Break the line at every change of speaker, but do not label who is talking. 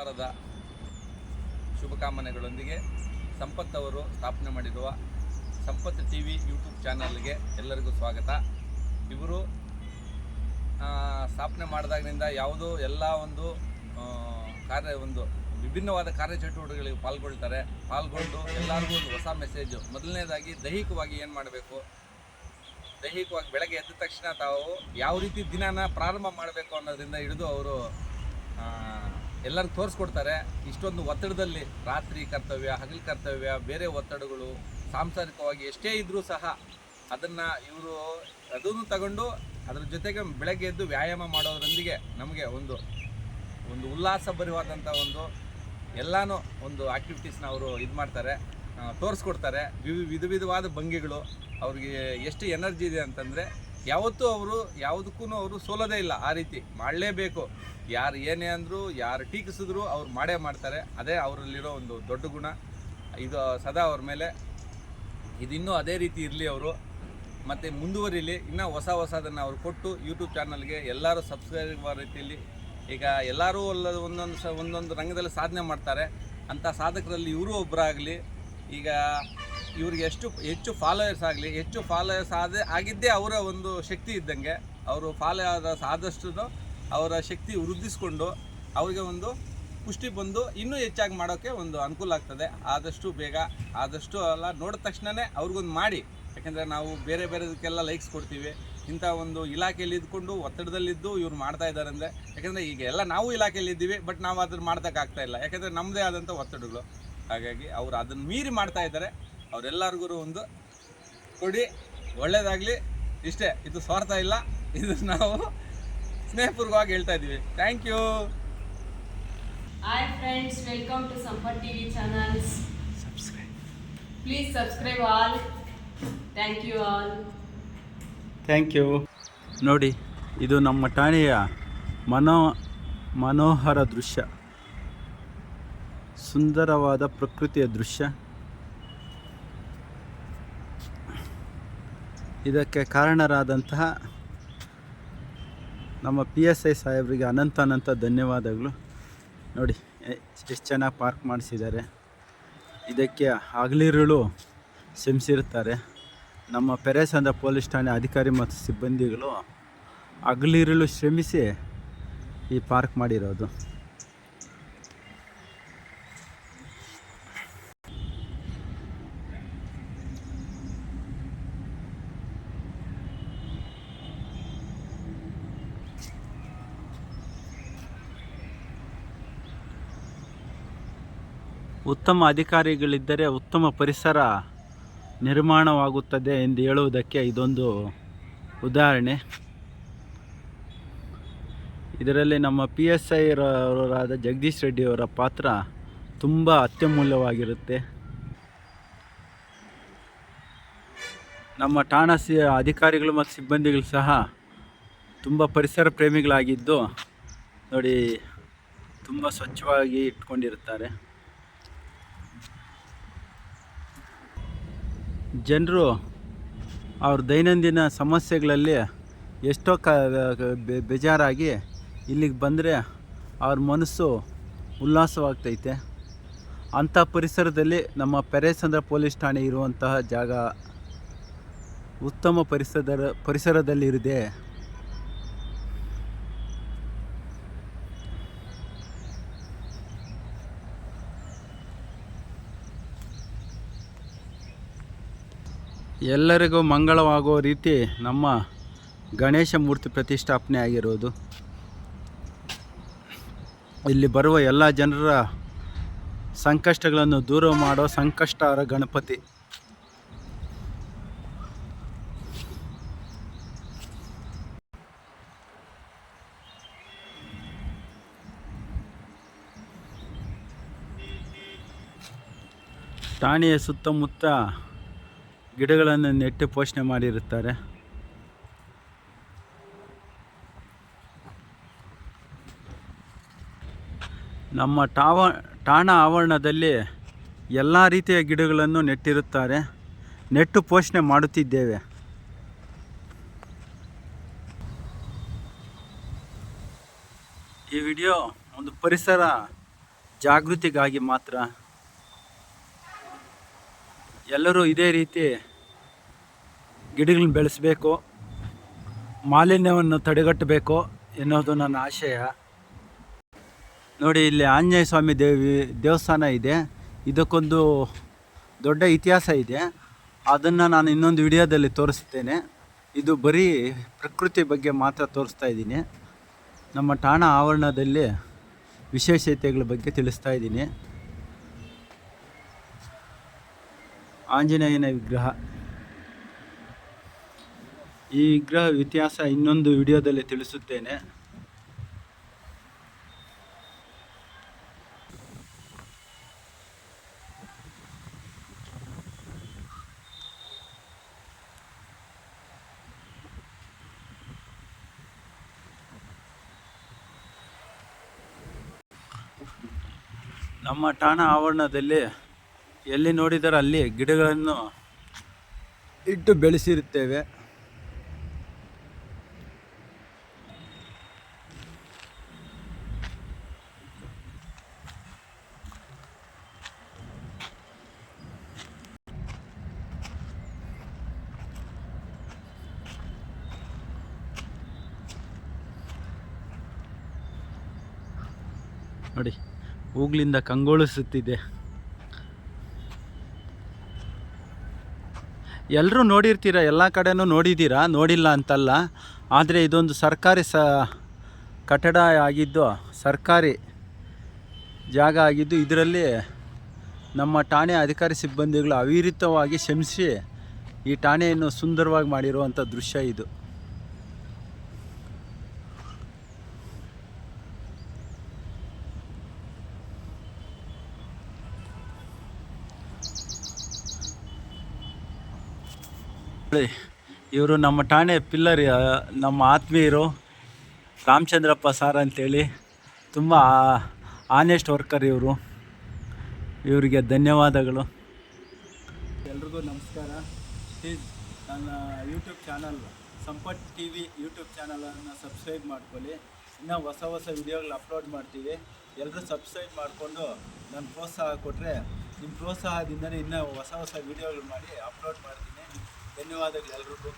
ವಾರದ ಶುಭಕಾಮನೆಗಳೊಂದಿಗೆ ಸಂಪತ್ ಅವರು ಸ್ಥಾಪನೆ ಮಾಡಿರುವ ಸಂಪತ್ ಟಿ ವಿ ಯೂಟ್ಯೂಬ್ ಚಾನಲ್ಗೆ ಎಲ್ಲರಿಗೂ ಸ್ವಾಗತ. ಇವರು ಸ್ಥಾಪನೆ ಮಾಡಿದಾಗಿನಿಂದ ಯಾವುದೋ ಎಲ್ಲ ಒಂದು ಕಾರ್ಯ ಒಂದು ವಿಭಿನ್ನವಾದ ಕಾರ್ಯಚಟುವಟಿಕೆಗಳಿಗೆ ಪಾಲ್ಗೊಳ್ತಾರೆ. ಪಾಲ್ಗೊಂಡು ಎಲ್ಲರಿಗೂ ಒಂದು ಹೊಸ ಮೆಸೇಜು. ಮೊದಲನೇದಾಗಿ ದೈಹಿಕವಾಗಿ ಏನು ಮಾಡಬೇಕು? ದೈಹಿಕವಾಗಿ ಬೆಳಗ್ಗೆ ಎದ್ದ ತಕ್ಷಣ ತಾವು ಯಾವ ರೀತಿ ದಿನಾನ ಪ್ರಾರಂಭ ಮಾಡಬೇಕು ಅನ್ನೋದರಿಂದ ಹಿಡಿದು ಅವರು ಎಲ್ಲರಿಗೂ ತೋರಿಸ್ಕೊಡ್ತಾರೆ. ಇಷ್ಟೊಂದು ಒತ್ತಡದಲ್ಲಿ ರಾತ್ರಿ ಕರ್ತವ್ಯ, ಹಗಲು ಕರ್ತವ್ಯ, ಬೇರೆ ಒತ್ತಡಗಳು, ಸಾಂಸಾರಿಕವಾಗಿ ಎಷ್ಟೇ ಇದ್ದರೂ ಸಹ ಅದನ್ನು ಇವರು ಅದನ್ನು ತಗೊಂಡು ಅದರ ಜೊತೆಗೆ ಬೆಳಗ್ಗೆ ಎದ್ದು ವ್ಯಾಯಾಮ ಮಾಡೋದ್ರೊಂದಿಗೆ ನಮಗೆ ಒಂದು ಒಂದು ಉಲ್ಲಾಸಭರಿವಾದಂಥ ಒಂದು ಎಲ್ಲನೂ ಒಂದು ಆ್ಯಕ್ಟಿವಿಟೀಸ್ನ ಅವರು ಇದು ಮಾಡ್ತಾರೆ. ತೋರಿಸ್ಕೊಡ್ತಾರೆ. ವಿಧ, ವಿಧವಾದ ಭಂಗಿಗಳು, ಅವ್ರಿಗೆ ಎಷ್ಟು ಎನರ್ಜಿ ಇದೆ ಅಂತಂದರೆ ಯಾವತ್ತೂ ಅವರು ಯಾವುದಕ್ಕೂ ಅವರು ಸೋಲೋದೇ ಇಲ್ಲ ಆ ರೀತಿ ಮಾಡಲೇಬೇಕು. ಯಾರು ಏನೇ ಅಂದರೂ, ಯಾರು ಟೀಕಿಸಿದ್ರು ಅವ್ರು ಮಾಡೇ ಮಾಡ್ತಾರೆ. ಅದೇ ಅವರಲ್ಲಿರೋ ಒಂದು ದೊಡ್ಡ ಗುಣ. ಇದು ಸದಾ ಅವ್ರ ಮೇಲೆ. ಇದಿನ್ನೂ ಅದೇ ರೀತಿ ಇರಲಿ ಅವರು. ಮತ್ತು ಮುಂದುವರಿಲಿ. ಇನ್ನೂ ಹೊಸ ಹೊಸದನ್ನು ಅವ್ರು ಕೊಟ್ಟು ಯೂಟ್ಯೂಬ್ ಚಾನಲ್ಗೆ ಎಲ್ಲರೂ ಸಬ್ಸ್ಕ್ರೈಬ್ ಆ ರೀತಿಯಲ್ಲಿ ಈಗ ಎಲ್ಲರೂ ಅಲ್ಲ ಒಂದೊಂದು ಸ, ಒಂದೊಂದು ರಂಗದಲ್ಲಿ ಸಾಧನೆ ಮಾಡ್ತಾರೆ. ಅಂಥ ಸಾಧಕರಲ್ಲಿ ಇವರು ಒಬ್ಬರಾಗಲಿ ಈಗ ಇವ್ರಿಗೆ ಎಷ್ಟು ಹೆಚ್ಚು ಫಾಲೋಯರ್ಸ್ ಆಗಲಿ, ಹೆಚ್ಚು ಫಾಲೋಯರ್ಸ್ ಆದ, ಆಗಿದ್ದೇ ಅವರ ಒಂದು ಶಕ್ತಿ ಇದ್ದಂಗೆ, ಅವರು ಫಾಲೋ ಆದ ಆದಷ್ಟು ಅವರ ಶಕ್ತಿ ವೃದ್ಧಿಸ್ಕೊಂಡು ಅವರಿಗೆ ಒಂದು ಪುಷ್ಟಿ ಬಂದು ಇನ್ನೂ ಹೆಚ್ಚಾಗಿ ಮಾಡೋಕ್ಕೆ ಒಂದು ಅನುಕೂಲ ಆಗ್ತದೆ. ಆದಷ್ಟು ಬೇಗ, ಆದಷ್ಟು ಅಲ್ಲ, ನೋಡಿದ ತಕ್ಷಣವೇ ಅವ್ರಿಗೊಂದು ಮಾಡಿ. ಯಾಕೆಂದರೆ ನಾವು ಬೇರೆ ಬೇರೆದಕ್ಕೆಲ್ಲ ಲೈಕ್ಸ್ ಕೊಡ್ತೀವಿ. ಇಂಥ ಒಂದು ಇಲಾಖೆಯಲ್ಲಿ ಇದ್ಕೊಂಡು ಒತ್ತಡದಲ್ಲಿದ್ದು ಇವ್ರು ಮಾಡ್ತಾ ಇದ್ದಾರೆ ಅಂದರೆ, ಯಾಕೆಂದರೆ ಈಗ ಎಲ್ಲ ನಾವು ಇಲಾಖೆಯಲ್ಲಿ ಇದ್ದೀವಿ ಬಟ್ ನಾವು ಅದನ್ನು ಮಾಡ್ತಕ್ಕಾಗ್ತಾ ಇಲ್ಲ. ಯಾಕೆಂದರೆ ನಮ್ಮದೇ ಆದಂಥ ಒತ್ತಡಗಳು. ಹಾಗಾಗಿ ಅವರು ಅದನ್ನು ಮೀರಿ ಮಾಡ್ತಾ ಇದ್ದಾರೆ. ಅವರೆಲ್ಲರಿಗೂ ಒಂದು ಕೊಡಿ. ಒಳ್ಳೇದಾಗಲಿ. ಇಷ್ಟೇ. ಇದು ಸ್ವಾರ್ಥ ಇಲ್ಲ. ಇದು ನಾವು ಸ್ನೇಹಪೂರ್ವಕವಾಗಿ ಹೇಳ್ತಾ ಇದ್ದೀವಿ. Thank you
hi friends welcome to Sampath TV.
Subscribe
Please subscribe all. Thank you all.
Thank you ನೋಡಿ ಇದು ನಮ್ಮ ಠಾಣೆಯ ಮನೋ ಮನೋಹರ ದೃಶ್ಯ. ಸುಂದರವಾದ ಪ್ರಕೃತಿಯ ದೃಶ್ಯ. ಇದಕ್ಕೆ ಕಾರಣರಾದಂತಹ ನಮ್ಮ ಪಿ ಎಸ್ ಐ ಸಾಹೇಬರಿಗೆ ಅನಂತ ಅನಂತ ಧನ್ಯವಾದಗಳು. ನೋಡಿ ಎಷ್ಟು ಚೆನ್ನಾಗಿ ಪಾರ್ಕ್ ಮಾಡಿಸಿದ್ದಾರೆ. ಇದಕ್ಕೆ ಹಗಲಿರುಳು ಶ್ರಮಿಸಿರ್ತಾರೆ ನಮ್ಮ ಪೆರೇಸಂದ ಪೊಲೀಸ್ ಠಾಣೆ ಅಧಿಕಾರಿ ಮತ್ತು ಸಿಬ್ಬಂದಿಗಳು ಹಗಲಿರುಳು ಶ್ರಮಿಸಿ ಈ ಪಾರ್ಕ್ ಮಾಡಿರೋದು. ಉತ್ತಮ ಅಧಿಕಾರಿಗಳಿದ್ದರೆ ಉತ್ತಮ ಪರಿಸರ ನಿರ್ಮಾಣವಾಗುತ್ತದೆ ಎಂದು ಹೇಳುವುದಕ್ಕೆ ಇದೊಂದು ಉದಾಹರಣೆ. ಇದರಲ್ಲಿ ನಮ್ಮ ಪಿ ಎಸ್ ಐ ರವರಾದ ಜಗದೀಶ್ ರೆಡ್ಡಿಯವರ ಪಾತ್ರ ತುಂಬ ಅತ್ಯಮೂಲ್ಯವಾಗಿರುತ್ತೆ. ನಮ್ಮ ಠಾಣಾ ಸಿ ಅಧಿಕಾರಿಗಳು ಮತ್ತು ಸಿಬ್ಬಂದಿಗಳು ಸಹ ತುಂಬ ಪರಿಸರ ಪ್ರೇಮಿಗಳಾಗಿದ್ದು ನೋಡಿ, ತುಂಬ ಸ್ವಚ್ಛವಾಗಿ ಇಟ್ಕೊಂಡಿರುತ್ತಾರೆ. ಜನರು ಅವ್ರ ದೈನಂದಿನ ಸಮಸ್ಯೆಗಳಲ್ಲಿ ಎಷ್ಟೋ ಕ ಬೇಜಾರಾಗಿ ಇಲ್ಲಿಗೆ ಬಂದರೆ ಅವ್ರ ಮನಸ್ಸು ಉಲ್ಲಾಸವಾಗ್ತೈತೆ. ಅಂಥ ಪರಿಸರದಲ್ಲಿ ನಮ್ಮ ಪೆರೇಸಂದ್ರ ಪೊಲೀಸ್ ಠಾಣೆ ಇರುವಂತಹ ಜಾಗ ಉತ್ತಮ ಪರಿಸರದ ಪರಿಸರದಲ್ಲಿರಿದೆ. ಎಲ್ಲರಿಗೂ ಮಂಗಳವಾಗುವ ರೀತಿ ನಮ್ಮ ಗಣೇಶ ಮೂರ್ತಿ ಪ್ರತಿಷ್ಠಾಪನೆ ಆಗಿರೋದು. ಇಲ್ಲಿ ಬರುವ ಎಲ್ಲ ಜನರ ಸಂಕಷ್ಟಗಳನ್ನು ದೂರ ಮಾಡೋ ಸಂಕಷ್ಟಹರ ಗಣಪತಿ. ಠಾಣೆಯ ಸುತ್ತಮುತ್ತ ಗಿಡಗಳನ್ನು ನೆಟ್ಟು ಪೋಷಣೆ ಮಾಡಿರುತ್ತಾರೆ. ನಮ್ಮ ಟಾವ, ಠಾಣ ಆವರಣದಲ್ಲಿ ಎಲ್ಲ ರೀತಿಯ ಗಿಡಗಳನ್ನು ನೆಟ್ಟಿರುತ್ತಾರೆ. ನೆಟ್ಟು ಪೋಷಣೆ ಮಾಡುತ್ತಿದ್ದೇವೆ. ಈ ವಿಡಿಯೋ ಒಂದು ಪರಿಸರ ಜಾಗೃತಿಗಾಗಿ ಮಾತ್ರ ಎಲ್ಲರೂ ಇದೇ ರೀತಿ ಗಿಡಗಳನ್ನ ಬೆಳೆಸಬೇಕು, ಮಾಲಿನ್ಯವನ್ನು ತಡೆಗಟ್ಟಬೇಕು ಎನ್ನುವುದು ನನ್ನ ಆಶಯ. ನೋಡಿ, ಇಲ್ಲಿ ಆಂಜನೇಯ ಸ್ವಾಮಿ ದೇವಿ, ದೇವಸ್ಥಾನ ಇದೆ. ಇದಕ್ಕೊಂದು ದೊಡ್ಡ ಇತಿಹಾಸ ಇದೆ. ಅದನ್ನು ನಾನು ಇನ್ನೊಂದು ವಿಡಿಯೋದಲ್ಲಿ ತೋರಿಸ್ತೇನೆ. ಇದು ಬರೀ ಪ್ರಕೃತಿ ಬಗ್ಗೆ ಮಾತ್ರ ತೋರಿಸ್ತಾ ಇದ್ದೀನಿ. ನಮ್ಮ ಠಾಣ ಆವರಣದಲ್ಲಿ ವಿಶೇಷತೆಗಳ ಬಗ್ಗೆ ತಿಳಿಸ್ತಾ ಇದ್ದೀನಿ. ಆಂಜನೇಯನ ವಿಗ್ರಹ. ಈ ವಿಗ್ರಹ ಇತಿಹಾಸ ಇನ್ನೊಂದು ವಿಡಿಯೋದಲ್ಲಿ ತಿಳಿಸುತ್ತೇನೆ. ನಮ್ಮ ಠಾಣಾ ಆವರಣದಲ್ಲಿ ಎಲ್ಲಿ ನೋಡಿದರೆ ಅಲ್ಲಿ ಗಿಡಗಳನ್ನು ಇಟ್ಟು ಬೆಳೆಸಿರುತ್ತೇವೆ. ನೋಡಿ ಹೂಗ್ಲಿಂದ ಕಂಗೊಳಿಸುತ್ತಿದೆ. ಎಲ್ಲರೂ ನೋಡಿರ್ತೀರ? ಎಲ್ಲ ಕಡೆನೂ ನೋಡಿದ್ದೀರಾ ನೋಡಿಲ್ಲ ಅಂತಲ್ಲ. ಆದರೆ ಇದೊಂದು ಸರ್ಕಾರಿ ಸ, ಕಟ್ಟಡ ಆಗಿದ್ದು, ಸರ್ಕಾರಿ ಜಾಗ ಆಗಿದ್ದು ಇದರಲ್ಲಿ ನಮ್ಮ ಠಾಣೆ ಅಧಿಕಾರಿ ಸಿಬ್ಬಂದಿಗಳು ಅವಿರಿತವಾಗಿ ಶ್ರಮಿಸಿ ಈ ಠಾಣೆಯನ್ನು ಸುಂದರವಾಗಿ ಮಾಡಿರುವಂಥ ದೃಶ್ಯ ಇದು. ಇವರು ನಮ್ಮ ಠಾಣೆ ಪಿಲ್ಲರ್ ನಮ್ಮ ಆತ್ಮೀಯರು ರಾಮಚಂದ್ರಪ್ಪ ಸಾರ್ ಅಂತೇಳಿ ತುಂಬ ಆನೆಸ್ಟ್ ವರ್ಕರ್ ಇವರು. ಇವರಿಗೆ ಧನ್ಯವಾದಗಳು. ಎಲ್ರಿಗೂ ನಮಸ್ಕಾರ. ಪ್ಲೀಸ್ ನನ್ನ YouTube channel Sampath T V YouTube ಚಾನಲನ್ನು ಸಬ್ಸ್ಕ್ರೈಬ್ ಮಾಡ್ಕೊಳ್ಳಿ. ಇನ್ನೂ ಹೊಸ ಹೊಸ ವಿಡಿಯೋಗಳು ಅಪ್ಲೋಡ್ ಮಾಡ್ತೀವಿ. ಎಲ್ಲರೂ ಸಬ್ಸ್ಕ್ರೈಬ್ ಮಾಡಿಕೊಂಡು ನನ್ನ ಪ್ರೋತ್ಸಾಹ ಕೊಟ್ಟರೆ ನಿಮ್ಮ ಪ್ರೋತ್ಸಾಹದಿಂದಲೇ ಇನ್ನೂ ಹೊಸ ಹೊಸ ವಿಡಿಯೋಗಳು ಮಾಡಿ ಅಪ್ಲೋಡ್ ಮಾಡ್ತೀನಿ. ಧನ್ಯವಾದಗಳು ಎಲ್ರಿಗೂ